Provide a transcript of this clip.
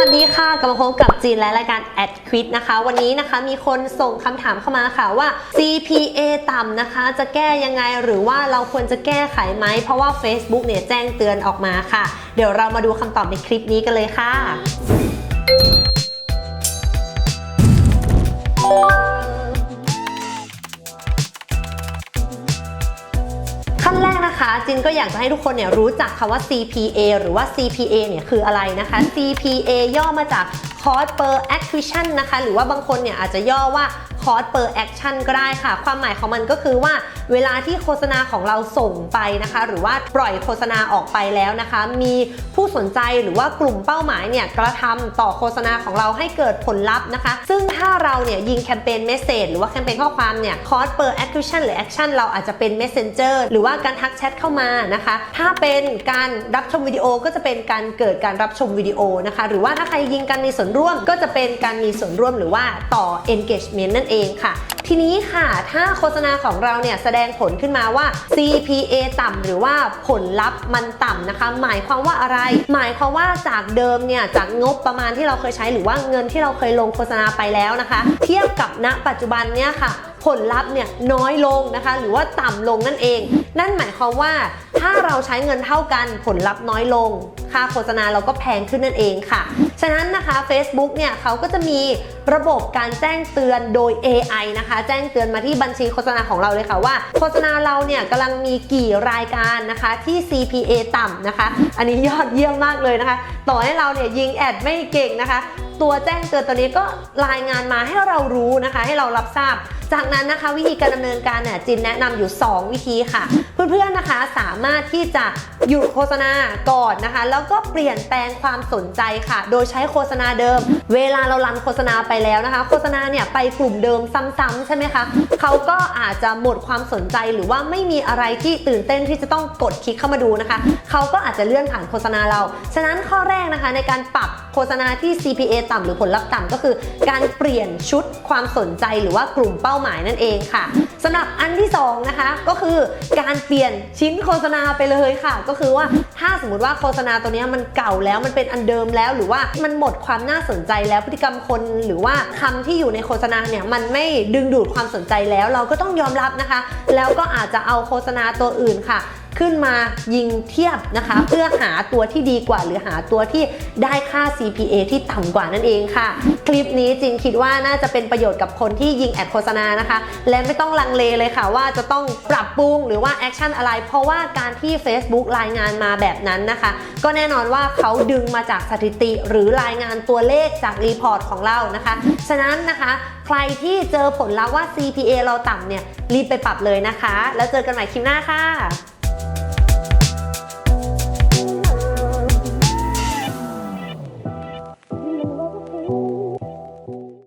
วัสดีค่ะกลับมาพบกับจีนและรายการแอดควิดนะคะ วันนี้นะคะมีคนส่งคำถามเข้ามาค่ะว่า CPA ต่ำนะคะ จะแก้ยังไงหรือว่าเราควรจะแก้ไขไหม เพราะว่า Facebook เนี่ยแจ้งเตือนออกมาค่ะ เดี๋ยวเรามาดูคำตอบในคลิปนี้กันเลยค่ะ จินก็อยากจะให้ทุกคนเนี่ยรู้จักคำว่า CPA หรือว่า CPA เนี่ยคืออะไรนะคะ CPA ย่อมาจาก Cost per Acquisition นะคะ หรือว่าบางคนเนี่ยอาจจะย่อว่า Cost per Action ก็ได้ค่ะ ความหมายของมันก็คือว่าเวลาที่โฆษณาของเราส่งไปนะคะ หรือว่าปล่อยโฆษณาออกไปแล้วนะคะ มีผู้สนใจหรือว่ากลุ่มเป้าหมายเนี่ยกระทำต่อโฆษณาของเราให้เกิดผลลัพธ์นะคะ ซึ่งถ้าเราเนี่ยยิงแคมเปญเมสเซจหรือว่าแคมเปญข้อความเนี่ย Cost per action หรือ Action เราอาจจะเป็น Messenger หรือว่าการทักแชทเข้ามานะคะ ถ้าเป็นการรับชมวิดีโอก็จะเป็นการเกิดการรับชมวิดีโอนะคะ หรือว่าถ้าใครยิงการมีส่วนร่วมก็จะเป็นการมีส่วนร่วมหรือว่าต่อ engagement นั่นเองค่ะ ทีนี้ค่ะ ถ้าโฆษณาของเราเนี่ยแสดงผลขึ้นมาว่า CPA ต่ำหรือว่าผลลัพธ์มันต่ำนะคะ หมายความว่าอะไร หมายความว่าจากเดิมเนี่ยจากงบประมาณที่เราเคยใช้หรือว่าเงินที่เราเคยลงโฆษณาไปแล้วนะคะ เทียบกับณปัจจุบันเนี่ยค่ะ ผลลัพธ์เนี่ยน้อยลงนะคะ หรือว่าต่ำลงนั่นเอง นั่นหมายความว่าถ้าเราใช้เงินเท่ากันผลลัพธ์น้อยลง ค่าโฆษณาเราก็แพงขึ้นนั่นเองค่ะ ฉะนั้นนะคะ Facebook เนี่ยเขาก็จะมีระบบการแจ้งเตือนโดย AI นะคะ แจ้งเตือนมาที่บัญชีโฆษณาของเราเลยค่ะว่า โฆษณาเราเนี่ยกำลังมีกี่รายการนะคะที่ CPA ต่ำนะคะ อันนี้ยอดเยี่ยมมากเลยนะคะ ต่อให้เราเนี่ยยิงแอดไม่เก่งนะคะ ตัวแจ้งเตือนตัวนี้ก็รายงานมาให้เรารู้นะคะ ให้เรารับทราบ จากนั้นนะคะวิธีการดำเนินการเนี่ยจินแนะนำอยู่ 2 วิธีค่ะ เพื่อนๆนะคะสามารถที่จะหยุดโฆษณาก่อนนะคะ แล้วก็เปลี่ยนแปลงความสนใจค่ะ โดยใช้โฆษณาเดิม เวลาเรารันโฆษณาไปแล้วนะคะ โฆษณาเนี่ยไปกลุ่มเดิมซ้ำๆใช่ไหมคะเขาก็อาจจะหมดความสนใจหรือว่าไม่มีอะไรที่ตื่นเต้นที่จะต้องกดคลิกเข้ามาดูนะคะเขาก็อาจจะเลื่อนผ่านโฆษณาเรา ฉะนั้นข้อแรกนะคะในการปรับโฆษณาที่ CPA ต่ำหรือผลลัพธ์ต่ำก็คือ การเปลี่ยนชุดความสนใจหรือว่ากลุ่มเป้าหมายนั่นเองค่ะสำหรับอันที่สองนะคะก็คือการเปลี่ยนชิ้นโฆษณาไปเลยค่ะ ก็คือว่าถ้าสมมติว่าโฆษณาตัวนี้มันเก่าแล้วมันเป็นอันเดิมแล้ว หรือว่ามันหมดความน่าสนใจแล้วพฤติกรรมคน หรือว่าคำที่อยู่ในโฆษณาเนี่ยมันไม่ดึงดูดความสนใจแล้ว เราก็ต้องยอมรับนะคะ แล้วก็อาจจะเอาโฆษณาตัวอื่นค่ะ ขึ้นมายิงเทียบนะคะ เพื่อหาตัวที่ดีกว่า หรือหาตัวที่ได้ค่า CPA ที่ต่ำกว่านั่นเองค่ะ คลิปนี้จริงคิดว่าน่าจะเป็นประโยชน์กับคนที่ยิงแอดโฆษณานะคะ และไม่ต้องลังเลเลยค่ะว่าจะต้องปรับปรุงหรือว่าแอคชั่นอะไร เพราะว่าการที่ Facebook รายงานมาแบบนั้นนะคะ ก็แน่นอนว่าเขาดึงมาจากสถิติ หรือรายงานตัวเลขจากรีพอร์ตของเรานะคะ ฉะนั้นนะคะ ใครที่เจอผลลัพธ์ว่า CPA เราต่ำเนี่ยรีบไปปรับเลยนะคะ แล้วเจอกันใหม่คลิปหน้าค่ะ